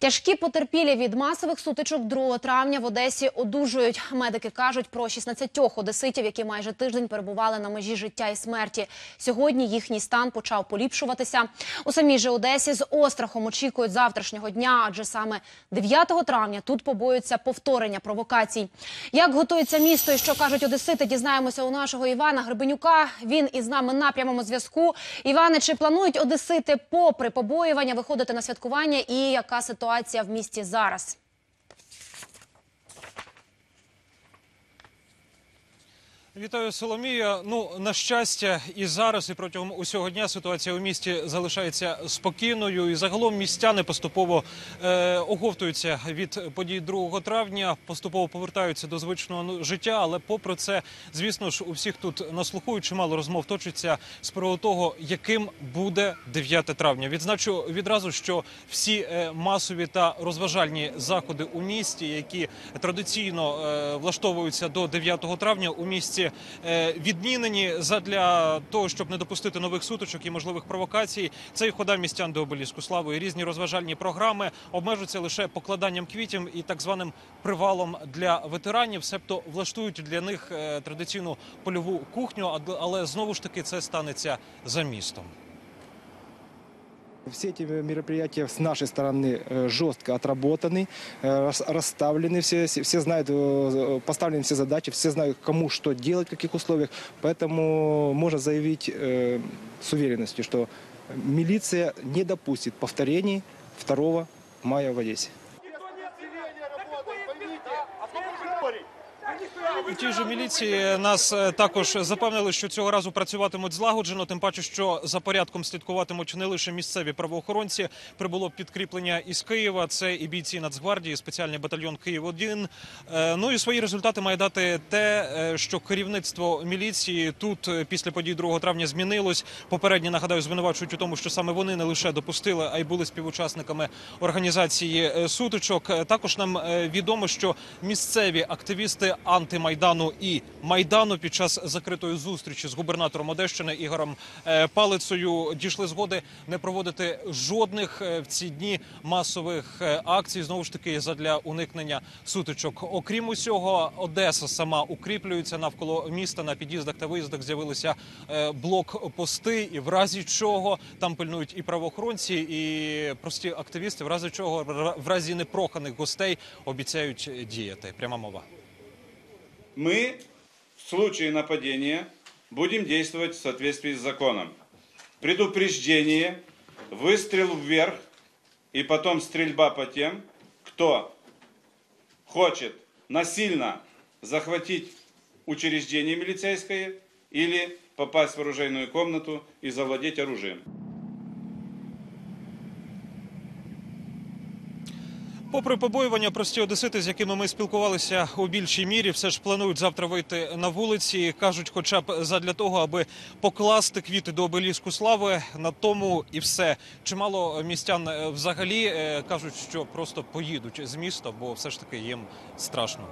Тяжкі потерпілі від масових сутичок 2 травня в Одесі одужують. Медики кажуть про 16 одеситів, які майже тиждень перебували на межі життя і смерті. Сьогодні їхній стан почав поліпшуватися. У самій же Одесі з острахом очікують завтрашнього дня, адже саме 9 травня тут побоюються повторення провокацій. Як готується місто і що кажуть одесити, дізнаємося у нашого Івана Гребенюка. Він із нами на прямому зв'язку. Іване, чи планують одесити, попри побоювання, виходити на святкування і яка ситуація в місті зараз? Вітаю, Соломія. Ну на щастя, і зараз, і протягом усього дня ситуація у місті залишається спокійною. І загалом містяни поступово е, оговтуються від подій 2 травня, поступово повертаються до звичного ну, життя. Але попри це, звісно ж, у всіх тут на слуху чимало розмов точиться з приводу того, яким буде 9 травня. Відзначу відразу, що всі е, масові та розважальні заходи у місті, які традиційно е, влаштовуються до 9 травня, у місті е, відмінені задля того, щоб не допустити нових сутичок і можливих провокацій. Це і хода містян до обеліску слави, і різні розважальні програми обмежуються лише покладанням квітів і так званим привалом для ветеранів, себто влаштують для них е, традиційну польову кухню, але знову ж таки це станеться за містом. Все эти мероприятия с нашей стороны э, жестко отработаны, э, рас- расставлены, все, все знают, э, поставлены все задачи, все знают, кому что делать, в каких условиях. Поэтому можно заявить с уверенностью, что милиция не допустит повторений 2 мая в Одессе. У тій же міліції нас е, також запевнили, що цього разу працюватимуть злагоджено. Тим паче, що за порядком слідкуватимуть не лише місцеві правоохоронці. Прибуло підкріплення із Києва. Це і бійці Нацгвардії, спеціальний батальйон Київ 1 Ну і свої результати має дати те, е, що керівництво міліції тут е, після подій 2 травня змінилось. Попередні нагадаю, звинувачують у тому, що саме вони не лише допустили, а й були співучасниками організації е, сутичок. Е, Також нам е, відомо, що місцеві активісти антимайдану і майдану під час закритої зустрічі з губернатором Одещини Ігорем е, Палицею дійшли згоди не проводити жодних е, в ці дні масових е, акцій. Знову ж таки, задля уникнення сутичок. Окрім усього, Одеса сама укріплюється навколо міста. На під'їздах та виїздах з'явилися блокпости, і в разі чого там пильнують і правоохоронці, і прості активісти, в разі чого в разі непроханих гостей обіцяють діяти. Пряма мова. Мы в случае нападения будем действовать в соответствии с законом. Предупреждение, выстрел вверх и потом стрельба по тем, кто хочет насильно захватить учреждение милицейское или попасть в оружейную комнату и завладеть оружием. Попри побоювання, прості одесити, з якими ми спілкувалися у більшій мірі, все ж планують завтра вийти на вулиці. кажуть, хоча б задля того, аби покласти квіти до обеліску слави. На тому і все. Чимало містян е, взагалі е, кажуть, що просто поїдуть з міста, бо все ж таки їм страшно.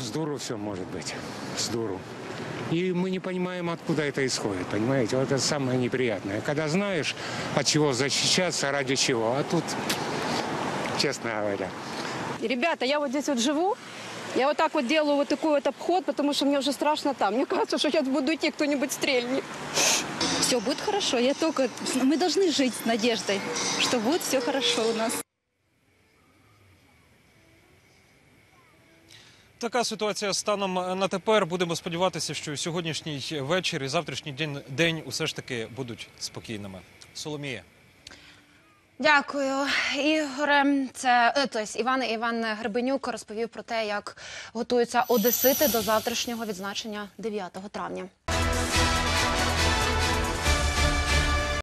Здорово все может быть. Здорово. И мы не понимаем, откуда это исходит, понимаете? Вот это самое неприятное. Когда знаешь, от чего защищаться, ради чего. А тут, честно говоря, Ребята, я вот здесь вот живу. Я вот так вот делаю вот такой вот обход, потому что мне уже страшно там. Мне кажется, что сейчас буду идти, кто-нибудь стрельнет. Все будет хорошо. Я только... Мы должны жить с надеждой, что будет все хорошо у нас. Така ситуація станом на тепер. Будемо сподіватися, що сьогоднішній вечір і завтрашній день, день усе ж таки будуть спокійними. Соломія. Дякую, Ігоре. Це е, тобто Іван Іван Гребенюк розповів про те, як готуються одесити до завтрашнього відзначення 9 травня.